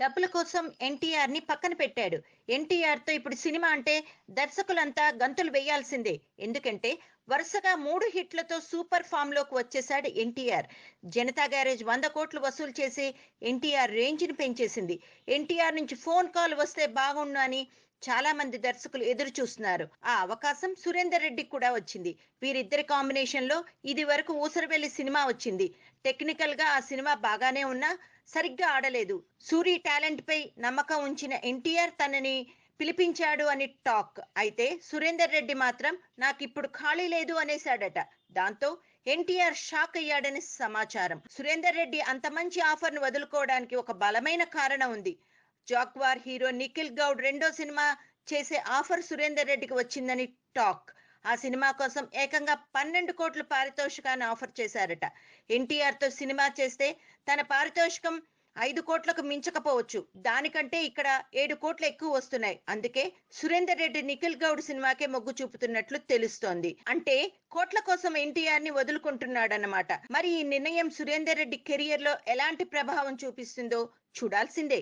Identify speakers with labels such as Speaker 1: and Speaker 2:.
Speaker 1: డబ్బుల కోసం ఎన్టీఆర్ని పక్కన పెట్టాడు. ఎన్టీఆర్తో ఇప్పుడు సినిమా అంటే దర్శకులంతా గంతులు వేయాల్సిందే. ఎందుకంటే వరుసగా మూడు హిట్లతో సూపర్ ఫామ్లోకి వచ్చేశాడు ఎన్టీఆర్. జనతా గ్యారేజ్ వంద కోట్లు వసూలు చేసి ఎన్టీఆర్ రేంజ్ని పెంచేసింది. ఎన్టీఆర్ నుంచి ఫోన్ కాల్ వస్తే బాగుండు అని చాలా మంది దర్శకులు ఎదురు చూస్తున్నారు. ఆ అవకాశం సురేందర్ రెడ్డికి కూడా వచ్చింది. వీరిద్దరి కాంబినేషన్లో ఇది వరకు ఊసరవెల్లి సినిమా వచ్చింది. టెక్నికల్గా ఆ సినిమా బాగానే ఉన్నా సరిగ్గా ఆడలేదు. సూరి టాలెంట్ పై నమ్మకం ఉంచిన ఎన్టీఆర్ తనని పిలిపించాడు అని టాక్. అయితే సురేందర్ రెడ్డి మాత్రం నాకు ఇప్పుడు ఖాళీ లేదు అనేశాడట. దాంతో ఎన్టీఆర్ షాక్ అయ్యాడని సమాచారం. సురేందర్ రెడ్డి అంత మంచి ఆఫర్ను వదులుకోవడానికి ఒక బలమైన కారణం ఉంది. జాక్వార్ హీరో నిఖిల్ గౌడ్ రెండో సినిమా చేసే ఆఫర్ సురేందర్ రెడ్డికి వచ్చిందని టాక్. ఆ సినిమా కోసం ఏకంగా పన్నెండు కోట్ల పారితోషికాన్ని ఆఫర్ చేశారట. ఎన్టీఆర్తో సినిమా చేస్తే తన పారితోషికం ఐదు కోట్లకు మించకపోవచ్చు. దానికంటే ఇక్కడ ఏడు కోట్లు ఎక్కువ వస్తున్నాయి. అందుకే సురేందర్ రెడ్డి నిఖిల్ గౌడ్ సినిమాకే మొగ్గు చూపుతున్నట్లు తెలుస్తోంది. అంటే కోట్ల కోసం ఎన్టీఆర్ని వదులుకుంటున్నాడన్నమాట. మరి ఈ నిర్ణయం సురేందర్ రెడ్డి కెరియర్లో ఎలాంటి ప్రభావం చూపిస్తుందో చూడాల్సిందే.